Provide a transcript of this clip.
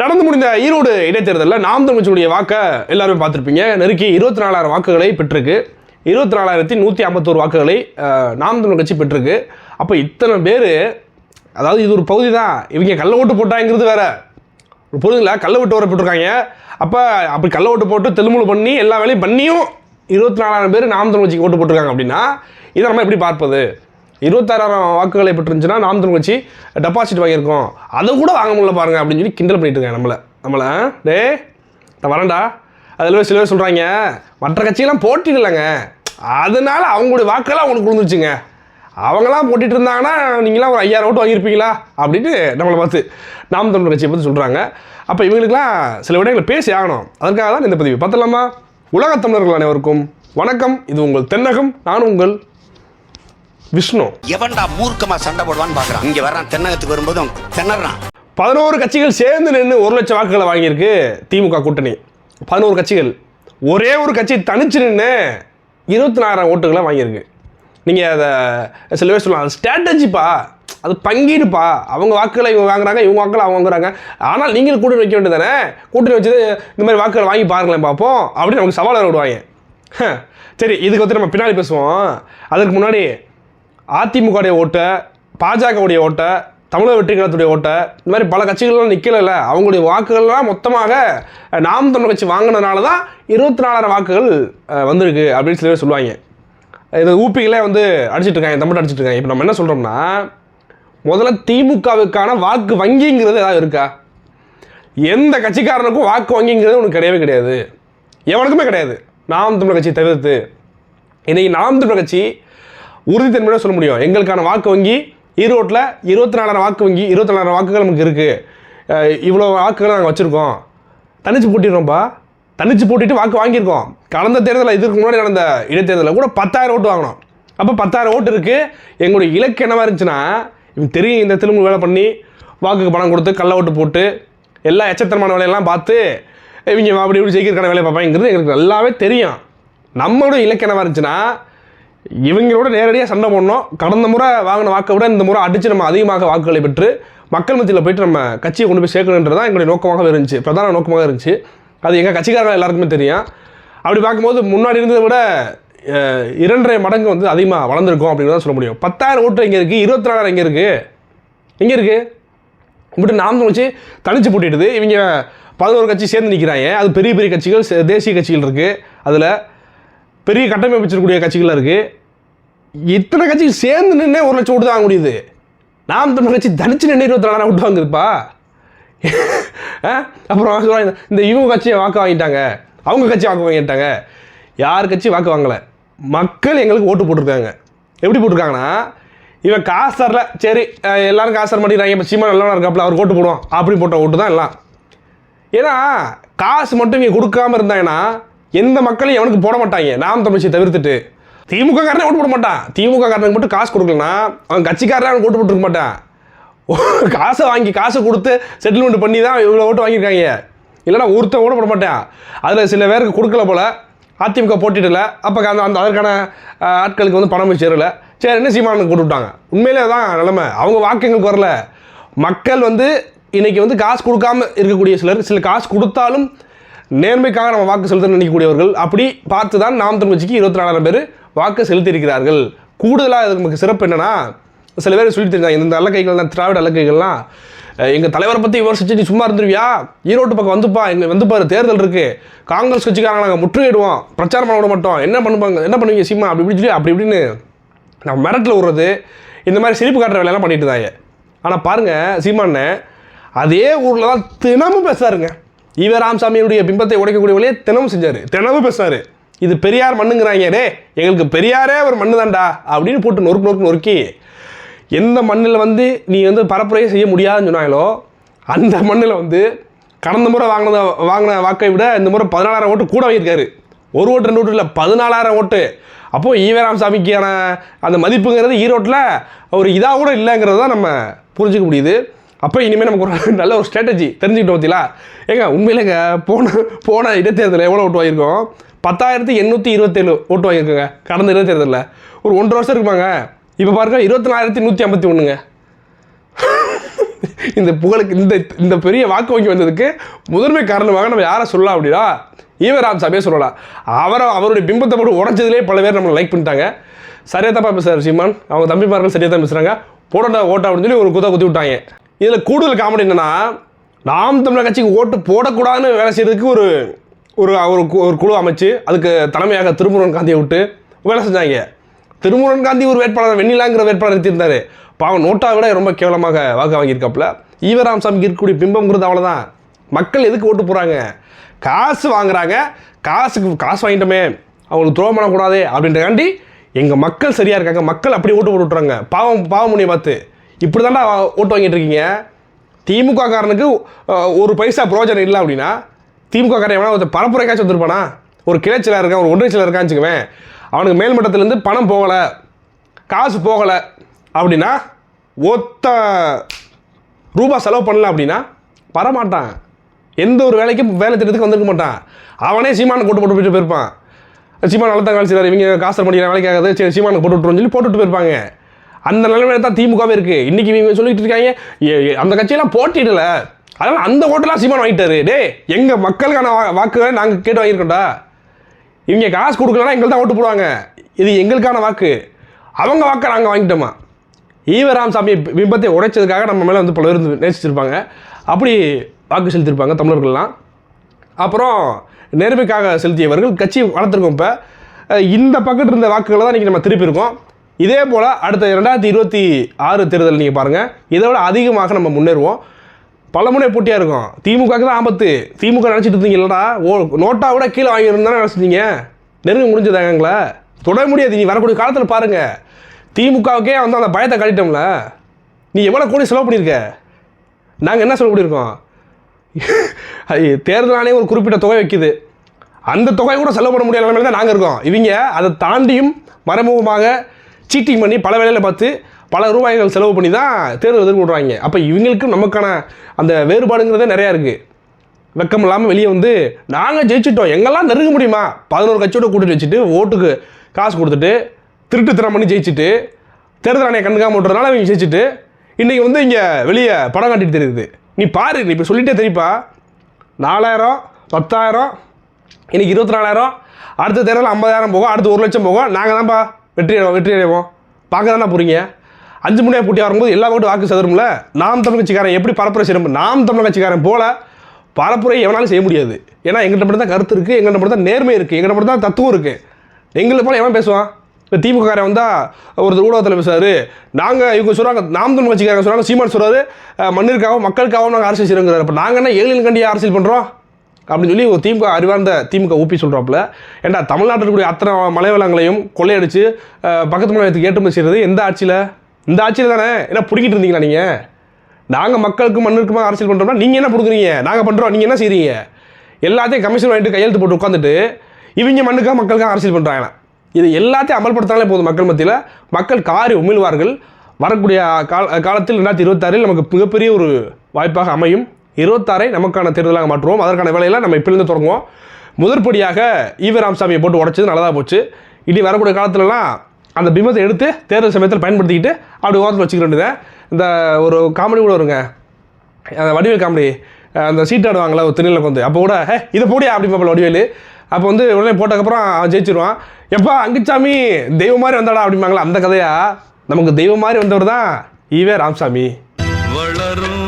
நடந்து முடிந்த ஈரோடு இடைத்தேர்தலில் நாம் தமிழ்ச்சியுடைய வாக்கை எல்லாருமே பார்த்துருப்பீங்க. நெருக்கி இருபத்தி நாலாயிரம் வாக்குகளை பெற்றிருக்கு. இருபத்தி நாலாயிரத்தி நூற்றி ஐம்பத்தோரு வாக்குகளை நாம் தமிழ் கட்சி பெற்றிருக்கு. அப்போ இத்தனை பேர் அதாவது இது ஒரு பகுதி தான் இவங்க கள்ள ஓட்டு போட்டாங்கிறது வேற. ஒரு புரியுதுங்களா? கள்ள ஓட்டு வர போட்டிருக்காங்க. அப்போ அப்படி கள்ள ஓட்டு போட்டு தெலுமுழு பண்ணி எல்லா வேலையும் பண்ணியும் இருபத்தி நாலாயிரம் பேர் நாம் தமிழ் கட்சிக்கு ஓட்டு போட்டிருக்காங்க அப்படின்னா இதை நம்ம எப்படி பார்ப்பது? இருபத்தாறாயிரம் வாக்குகளை பெற்றுருந்துச்சுன்னா நாம் தமிழ் கட்சி டெபாசிட் வாங்கியிருக்கோம். அதை கூட வாங்க முடியல பாருங்க அப்படின்னு சொல்லி கிண்டல் பண்ணிட்டு இருக்காங்க நம்மளை. நம்மளை டே நான் வரேன்டா. அதில் சில பேர் சொல்கிறாங்க மற்ற கட்சியெல்லாம் போட்டிடலைங்க அதனால அவங்களுடைய வாக்கெல்லாம் அவங்களுக்கு விழுந்துருச்சுங்க. அவங்களாம் போட்டிட்டு இருந்தாங்கன்னா நீங்களாம் ஒரு ஐயாயிரம் ஓட்டு வாங்கியிருப்பீங்களா? அப்படின்னு நம்மளை பார்த்து நாம் தமிழ் கட்சியை பற்றி சொல்கிறாங்க அப்போ இவங்களுக்குலாம் சில விடங்களை பேசி ஆகணும். அதற்காக தான் இந்த பதிவு. பார்த்தலாமா உலகத் தமிழர்கள் அனைவருக்கும் வணக்கம். இது உங்கள் தென்னகம். நான் உங்கள் விஷ்ணு. எவன்டா மூர்க்கமா சண்டை போடுவான்னு பாக்குறான். இங்க வர்றான் தென்னகத்துக்கு வரும்போது திணறான். பதினோரு கட்சிகள் சேர்ந்து நின்று ஒரு லட்சம் வாக்குகளை வாங்கியிருக்கு திமுக கூட்டணி. பதினோரு கட்சிகள். ஒரே ஒரு கட்சி தனிச்சு நின்று இருபத்தி நாலாயிரம் ஓட்டுகளை வாங்கியிருக்கு. நீங்கள் அதை சில பேர் சொல்லலாம் அது ஸ்ட்ராட்டஜிப்பா அது பங்கீடுப்பா? அவங்க வாக்குகளை இவங்க வாங்குறாங்க இவங்க வாக்குகளை அவங்க வாங்குறாங்க. ஆனால் நீங்கள் கூட்டணி வைக்க வேண்டியது தானே? கூட்டணி வச்சது இந்த மாதிரி வாக்குகளை வாங்கி பாருங்களேன் பார்ப்போம் அப்படின்னு நமக்கு சவால் விடுவாங்க. சரி இதுக்கு வந்து நம்ம பின்னாடி பேசுவோம். அதுக்கு முன்னாடி அதிமுகவுடைய ஓட்டை பாஜகவுடைய ஓட்டை தமிழக வெற்றி கழகத்துடைய ஓட்டை இந்த மாதிரி பல கட்சிகள்லாம் நிற்கலைல்ல அவங்களுடைய வாக்குகள்லாம் மொத்தமாக நாம் தமிழ் கட்சி வாங்கினதுனால தான் இருபத்தி நாலாயிரம் வாக்குகள் வந்திருக்கு அப்படின்னு சொல்லி சொல்லுவாங்க. இது ஊப்பிகளே வந்து அடிச்சிட்டு இருக்காங்க தமிழ் அடிச்சிட்டு இருக்காங்க. இப்போ நம்ம என்ன சொல்கிறோம்னா முதல்ல திமுகவுக்கான வாக்கு வங்கிங்கிறது ஏதாவது இருக்கா? எந்த கட்சிக்காரனுக்கும் வாக்கு வங்கிங்கிறது உனக்கு கிடையவே கிடையாது. எவனுக்குமே கிடையாது. நாம் தமிழ் கட்சி தவிர்த்து. இன்றைக்கி நாம் தமிழ் கட்சி உறுதித்தன்மையோட சொல்ல முடியும். எங்களுக்கான வாக்கு வங்கி ஈரோட்டில் இருபத்தி நாலாயிரம் வாக்கு வங்கி இருபத்தி நாலாயிரம் வாக்குகள் நமக்கு இருக்குது இவ்வளோ வாக்குகளை நாங்கள் வச்சுருக்கோம். தனிச்சு போட்டிடுறோம்ப்பா தனிச்சு போட்டிட்டு வாக்கு வாங்கியிருக்கோம். கடந்த தேர்தலில் இதுக்கு முன்னாடி நடந்த இடைத்தேர்தலில் கூட பத்தாயிரம் ஓட்டு வாங்கினோம். அப்போ பத்தாயிரம் ஓட்டு இருக்குது எங்களுடைய இலக்கு என்னவாக இருந்துச்சுன்னா இவங்க தெரியும் இந்த திரும்ப வேலை பண்ணி வாக்குக்கு பணம் கொடுத்து கள்ள ஓட்டு போட்டு எல்லா எச்சத்தனமான வேலையெல்லாம் பார்த்து இவங்க அப்படி இப்படி ஜெயிக்கிறதுக்கான வேலையை பார்ப்பாங்கிறது எங்களுக்கு நல்லாவே தெரியும். நம்மளோட இலக்கு என்னவாக இருந்துச்சுன்னா இவங்களோட நேரடியாக சண்டை போடணும். கடந்த முறை வாங்கின வாக்கை விட இந்த முறை அடித்து நம்ம அதிகமாக வாக்குகளை பெற்று மக்கள் மத்தியில் போயிட்டு நம்ம கட்சியை கொண்டு போய் சேர்க்கணுன்றது தான் எங்களுடைய நோக்கமாக இருந்துச்சு. பிரதான நோக்கமாக இருந்துச்சு. அது எங்கள் கட்சிக்காரங்க எல்லாருக்குமே தெரியும். அப்படி பார்க்கும்போது முன்னாடி இருந்ததை விட இரண்டரை மடங்கு வந்து அதிகமாக வளர்ந்துருக்கும் அப்படின்னு தான் சொல்ல முடியும். பத்தாயிரம் ஓட்டு எங்கே இருக்குது இருபத்தி நாலாயிரம் எங்கே இருக்குது இங்கே இருக்குது இப்படி நாம் வச்சு தனிச்சு பூட்டிடுது. இவங்க பதினோரு கட்சி சேர்ந்து நிற்கிறாங்க அது பெரிய பெரிய கட்சிகள் சே- தேசிய கட்சிகள் இருக்குது அதில் பெரிய கட்டமைப்பு வச்சிருக்கக்கூடிய கட்சிகள் இருக்குது இத்தனை கட்சிகள் சேர்ந்து நின்று ஒரு லட்சம் ஓட்டு தான் முடியுது. நாம் தமிழ் கட்சி தனிச்சு நின்று இருபத்தி நாலாயிரம் ஓட்டு வாங்குதுப்பா ஆ? அப்புறம் சொல்லுவாங்க இந்த இவங்க கட்சியை வாக்கு வாங்கிட்டாங்க. அவங்க கட்சி வாக்கு வாங்கிட்டாங்க. யார் கட்சி வாக்கு வாங்கலை? மக்கள் எங்களுக்கு ஓட்டு போட்டிருக்காங்க. எப்படி போட்டிருக்காங்கன்னா இவன் காசு தரல சரி எல்லாரும் காசு தர மாட்டேங்கிறாங்க இப்போ சீமா நல்லா இருக்காப்புல அவர் ஓட்டு போடுவோம். அப்படி போட்ட ஓட்டு தான் எல்லாம். ஏன்னா காசு மட்டும் இவங்க கொடுக்காம இருந்தாங்கன்னா எந்த மக்களையும் எவனுக்கு போட மாட்டாங்க. நாம் தமிழ்ச்சியை தவிர்த்துட்டு. திமுக காரனே ஓட்டு போட மாட்டான். திமுக காரனுக்கு மட்டும் காசு கொடுக்கலனா அவன் கட்சிக்காரன் அவனுக்கு ஓட்டு போட்டுருக்க மாட்டான். காசை வாங்கி காசை கொடுத்து செட்டில்மெண்ட் பண்ணி தான் இவ்வளோ ஓட்டு வாங்கியிருக்காங்க. இல்லைன்னா ஒருத்தன் ஓட போட மாட்டான். அதில் சில பேருக்கு கொடுக்கல போல அதிமுக போட்டிடல அப்போ அந்த அந்த அதற்கான ஆட்களுக்கு வந்து பணம் சேரலை சேரல. சரி சீமானுக்கு போட்டு விட்டாங்க? உண்மையிலே தான் நிலமை. அவங்க வாக்கியங்களுக்கு வரல. மக்கள் வந்து இன்றைக்கி வந்து காசு கொடுக்காம இருக்கக்கூடிய சிலர் சில காசு கொடுத்தாலும் நேர்மைக்காக நம்ம வாக்கு செலுத்த நினைக்கக்கூடியவர்கள் அப்படி பார்த்து தான் நாம் தமிழ்ச்சிக்கு இருபத்தி நாலாயிரம் பேர் வாக்கு செலுத்தியிருக்கிறார்கள். கூடுதலாக இதுக்கு நமக்கு சிறப்பு என்னென்னா சில பேர் சொல்லி தெரிஞ்சாங்க இந்த அல்லக்கைகள் தான் திராவிட அல்லக்கைகள்லாம் எங்கள் தலைவரை பற்றி விமர்சிச்சு நீ சும்மா இருந்துருவியா? ஈரோட்டு பக்கம் வந்துப்பா எங்கள் வந்துப்பாரு தேர்தல் இருக்குது காங்கிரஸ் கட்சிக்காரங்க நாங்கள் முற்றுகையிடுவோம் பிரச்சாரம் பண்ண விட மாட்டோம். என்ன பண்ணுவாங்க என்ன பண்ணுவீங்க சீமா? அப்படி இப்படி சொல்லி அப்படி இப்படின்னு நம்ம மிரட்டில் விடுறது இந்த மாதிரி சிரிப்பு காட்டுற வேலையெல்லாம் பண்ணிட்டு இருந்தாங்க. ஆனால் பாருங்கள் சீமானே அதே ஊரில் தான் தினமும் பேசுறாருங்க. ஈவ ராமசாமியுடைய பிம்பத்தை உடைக்கக்கூடிய வழியே தினமும் செஞ்சார். தினமும் பேசினார். இது பெரியார் மண்ணுங்கிறாங்க டே எங்களுக்கு பெரியாரே ஒரு மண்ணு தான்டா அப்படின்னு போட்டு நொறுக்கு நொறுக்கு நொறுக்கி எந்த மண்ணில் வந்து நீ வந்து பரப்புரையே செய்ய முடியாதுன்னு சொன்னாங்களோ அந்த மண்ணில் வந்து கடந்த முறை வாங்கின வாங்கின வாக்கை விட இந்த முறை பதினாலாயிரம் ஓட்டு கூட வாங்கியிருக்காரு. ஒரு ஓட்டு ரெண்டு ஓட்டு இல்லை பதினாலாயிரம் ஓட்டு. அப்போது ஈவராமசாமிக்கான அந்த மதிப்புங்கிறது ஈரோட்டில் ஒரு இதாக கூட இல்லைங்கிறது தான் நம்ம புரிஞ்சிக்க முடியுது. அப்போ இனிமேல் நமக்கு ஒரு நல்ல ஒரு ஸ்ட்ராட்டஜி தெரிஞ்சுக்கிட்டோம் பார்த்தீங்களா ஏங்க உண்மையிலேங்க போன போன இடைத்தேர்தலில் எவ்வளோ ஓட்டு வாங்கியிருக்கோம்? பத்தாயிரத்தி எண்ணூற்றி இருபத்தேழு ஓட்டு வாங்கியிருக்கோங்க கடந்த இடைத்தேர்தலில். ஒரு ஒன்றரை வருஷம் இருக்குமாங்க. இப்போ பாருங்க இருபத்தி நாலாயிரத்தி நூற்றி ஐம்பத்தி ஒன்றுங்க இந்த புகழுக்கு இந்த இந்த பெரிய வாக்கு வங்கி வந்ததுக்கு முதன்மை காரணமாக நம்ம யாரை சொல்லலாம் அப்படின்னா ஈவராம் சபையை சொல்லலாம். அவரை அவருடைய பிம்பத்தை போட்டு உடச்சதுலேயே பல பேர் நம்மளை லைக் பண்ணிட்டாங்க. சரியா தப்பா பேசுகிறார் சீமான். அவங்க தம்பிமார்கள் சரியா தான் பேசுகிறாங்க போடா ஓட்ட அப்படின்னு சொல்லி ஒரு குத்த குத்தி விட்டாங்க. இதில் கூடுதல் காமெடி என்னென்னா நாம் தமிழர் கட்சிக்கு ஓட்டு போடக்கூடாதுன்னு வேலை செய்யறதுக்கு ஒரு ஒரு ஒரு கு- ஒரு குழு அமைச்சு அதுக்கு தலைமையாக திருமுருகன் காந்தியை விட்டு வேலை செஞ்சாங்க. திருமுருகன் காந்தி ஒரு வேட்பாளர் வெண்ணிலாங்கிற வேட்பாளர் நிறுத்தியிருந்தாரு. பாவம் நோட்டா விட ரொம்ப கேவலமாக வாக்கு வாங்கியிருக்காப்புல. ஈவராமசாமிக்கு இருக்கக்கூடிய பிம்பம்ங்கிறது அவ்வளோதான் மக்கள் எதுக்கு ஓட்டு போகிறாங்க காசு வாங்குறாங்க. காசுக்கு காசு வாங்கிட்டோமே. அவங்களுக்கு துரோகம் பண்ணக்கூடாது அப்படின்றக்காண்டி எங்கள் மக்கள் சரியாக இருக்காங்க. மக்கள் அப்படி ஓட்டு போட்டு விட்றாங்க பாவம் பாவம் முனியை பார்த்து. இப்படி தாண்டா ஓட்டு வாங்கிட்டு இருக்கீங்க. திமுக காரனுக்கு ஒரு பைசா பிரயோஜனம் இல்லை அப்படின்னா திமுக காரன் எவனா ஒருத்தன் பரப்புரைக்காச்சும் வந்திருப்பானா? ஒரு கிளைச்சலாக இருக்கான் ஒரு ஒன்றிய சிலர் இருக்கான்னு வச்சுக்குவேன். அவனுக்கு மேல்மட்டத்திலேருந்து பணம் போகலை காசு போகலை அப்படின்னா ஒத்த ரூபா செலவு பண்ணல அப்படின்னா வரமாட்டான். எந்த ஒரு வேலைக்கும் வேலை திட்டத்துக்கு வந்திருக்க மாட்டான். அவனே சீமானை கூட்டு போட்டு போயிட்டு போயிருப்பான். சீமான் அழுத்தம் தான் இவங்க காசு பண்ணிக்கிற வேலைக்கு ஆகாது சரி சீமானுக்கு போட்டு விட்டுருன்னு சொல்லி போட்டுட்டு போயிருப்பாங்க. அந்த நிலைமையில தான் திமுகவே இருக்கு. இன்னைக்கு இவங்க சொல்லிட்டு இருக்காங்க ஏ- அந்த கட்சியெல்லாம் போட்டிடல அதனால அந்த ஓட்டெல்லாம் சீமான் வாங்கிட்டாரு. டே எங்க மக்களுக்கான வா- வாக்குகளை நாங்கள் கேட்டு வாங்கியிருக்கோம்டா. இவங்க காசு கொடுக்கலன்னா எங்களுக்கு தான் ஓட்டு போடுவாங்க. இது எங்களுக்கான வாக்கு. அவங்க வாக்கை நாங்கள் வாங்கிட்டோமா? ஈவராமசாமி பிம்பத்தை உடைச்சதுக்காக நம்ம மேலே வந்து பலர் இருந்து நேசிச்சிருப்பாங்க. அப்படி வாக்கு செலுத்தியிருப்பாங்க தமிழர்கள்லாம். அப்புறம் நேர்மைக்காக செலுத்தியவர்கள் கட்சி வளர்த்துருக்கோம் இப்போ. இந்த பக்கத்து இருந்த வாக்குகளை தான் இன்றைக்கி நம்ம திருப்பியிருக்கோம். இதே போல் அடுத்த ரெண்டாயிரத்தி இருபத்தி ஆறு தேர்தல் நீங்கள் பாருங்கள் இதை விட அதிகமாக நம்ம முன்னேறுவோம். பலமுனை போட்டியாக இருக்கும். திமுகவுக்கு தான் ஆபத்து. திமுக நினச்சிட்டு இருந்தீங்க இல்லைடா. ஓ நோட்டா விட கீழே வாங்கியிருந்தானே நினச்சிட்டீங்க நெருங்க முடிஞ்சதாங்களா தொட முடியாது. நீ வரக்கூடிய காலத்தில் பாருங்கள் திமுகவுக்கே வந்து அந்த பயத்தை காட்டிட்டோம்ல. நீ எவ்வளோ கோடி செலவு பண்ணியிருக்க? நாங்கள் என்ன செலவு பண்ணியிருக்கோம்? தேர்தல் ஆணையம் ஒரு குறிப்பிட்ட தொகை வைக்குது. அந்த தொகை கூட செலவு பண்ண முடியாத நிலைமையில தான் நாங்கள் இருக்கோம். இவங்க அதை தாண்டியும் மறைமுகமாக சீட்டிங் பண்ணி பல வேலையில் பார்த்து பல ரூபாய்கள் செலவு பண்ணி தான் தேர்தல் எதிர்கொள்கிறாங்க அப்போ இவங்களுக்கும் நமக்கான அந்த வேறுபாடுங்கிறதே நிறையா இருக்குது வெக்கம் இல்லாமல் வெளியே வந்து நாங்கள் ஜெயிச்சிட்டோம். எங்கெல்லாம் நெருங்க முடியுமா? பதினோரு கட்சியோட கூட்டிட்டு வச்சுட்டு ஓட்டுக்கு காசு கொடுத்துட்டு திருட்டு திறம் பண்ணி ஜெயிச்சுட்டு தேர்தல் ஆணையம் கண்டுக்காம விட்டுறதுனால அவங்க ஜெயிச்சுட்டு இன்றைக்கி வந்து இங்கே வெளியே படம் காட்டிட்டு தெரியுது. நீ பாரு நீ இப்போ சொல்லிட்டே தெரியுப்பா. நாலாயிரம் பத்தாயிரம் இன்றைக்கி இருபத்தி நாலாயிரம் அடுத்த தேர்தல் ஐம்பதாயிரம் போகும் அடுத்து ஒரு லட்சம் போகும். நாங்கள் தான்ப்பா வெற்றி அடைவோம் வெற்றி அடைவோம். பார்க்க தானே போகிறீங்க அஞ்சு முனையாக போட்டி வரும்போது எல்லா ஓட்டு வாக்கு சதுரும்ல? நாம் தமிழ் கட்சிக்காரன் எப்படி பரப்புரை செய்யணும் நாம் தமிழ் கட்சிக்காரன் போல பரப்புரை எவனாலும் செய்ய முடியாது. ஏன்னா எங்கள்கிட்ட மட்டும் தான் கருத்து இருக்குது எங்கள்கிட்ட மட்டும் தான் நேர்மை இருக்குது எங்கள்கிட்ட மட்டும் தான் தத்துவம் இருக்குது எங்களை போல எவன் பேசுவான்? இப்போ திமுக காரன் வந்தால் ஒருத்தர் ஊடகத்தில் பேசுவார் நாங்கள் இவங்க சொல்கிறாங்க நாம் தமிழ் கட்சிக்காரங்க சொல்கிறாங்க சீமான் சொல்கிறாரு மண்ணிற்காகவும் மக்களுக்காகவும் நாங்கள் அரசியல் செய்கிறோங்கிறார் இப்போ நாங்கள் என்ன ஏழில் கண்டியாக அரசியல் பண்ணுறோம் அப்படின்னு சொல்லி ஒரு திமுக அறிவார்ந்த திமுக ஊப்பி சொல்கிறாப்புல ஏன்டா தமிழ்நாட்டில் இருக்கக்கூடிய அத்தனை மலை வளங்களையும் கொள்ளையடிச்சு பக்கத்து மாநிலத்துக்கு ஏற்றுமதி செய்கிறது எந்த ஆட்சியில்? இந்த ஆட்சியில் தானே என்ன பிடிக்கிட்டு இருந்தீங்களா நீங்கள் நாங்கள் மக்களுக்கு மண்ணுக்குமா அரசியல் பண்ணுறோம்னா நீங்கள் என்ன கொடுக்குறீங்க நாங்கள் பண்ணுறோம் நீங்கள் என்ன செய்கிறீங்க எல்லாத்தையும் கமிஷன் வாங்கிட்டு கையெழுத்து போட்டு உட்காந்துட்டு இவங்க மண்ணுக்காக மக்களுக்காக அரசியல் பண்ணுறாங்களா இது எல்லாத்தையும் அமல்படுத்தினாலே போதும் மக்கள் மத்தியில். மக்கள் காரி உமிழ்வார்கள். வரக்கூடிய கால காலத்தில் ரெண்டாயிரத்தி இருபத்தாறில் நமக்கு மிகப்பெரிய ஒரு வாய்ப்பாக அமையும். இருபத்தாறை நமக்கான தேர்தலாக மாற்றுவோம். அதற்கான வேலையெல்லாம் நம்ம இப்பிலிருந்து தொடங்குவோம். முதற்படியாக ஈவ ராமசாமியை போட்டு உடச்சது நல்லதாக போச்சு. இனி வரக்கூடிய காலத்துலலாம் அந்த பிம்பத்தை எடுத்து தேர்தல் சமயத்தில் பயன்படுத்திக்கிட்டு அப்படி ஓரத்தில் வச்சுக்க இந்த ஒரு காமெடி கூட வருங்க. அந்த வடிவேல் காமெடி அந்த சீட் ஆடுவாங்களா ஒரு திருநெல்வேலி வந்து அப்போ கூட ஹே இதை போடியா அப்படி பார்ப்பல வடிவேலு. அப்போ வந்து உடனே போட்டதுக்கப்புறம் அவன் ஜெயிச்சிருவான். எப்பா அங்குச்சாமி தெய்வம் மாதிரி வந்தாடா அப்படிம்பாங்களா அந்த கதையா? நமக்கு தெய்வம் மாதிரி வந்தவர் தான் ஈவே ராமசாமி. வளரும்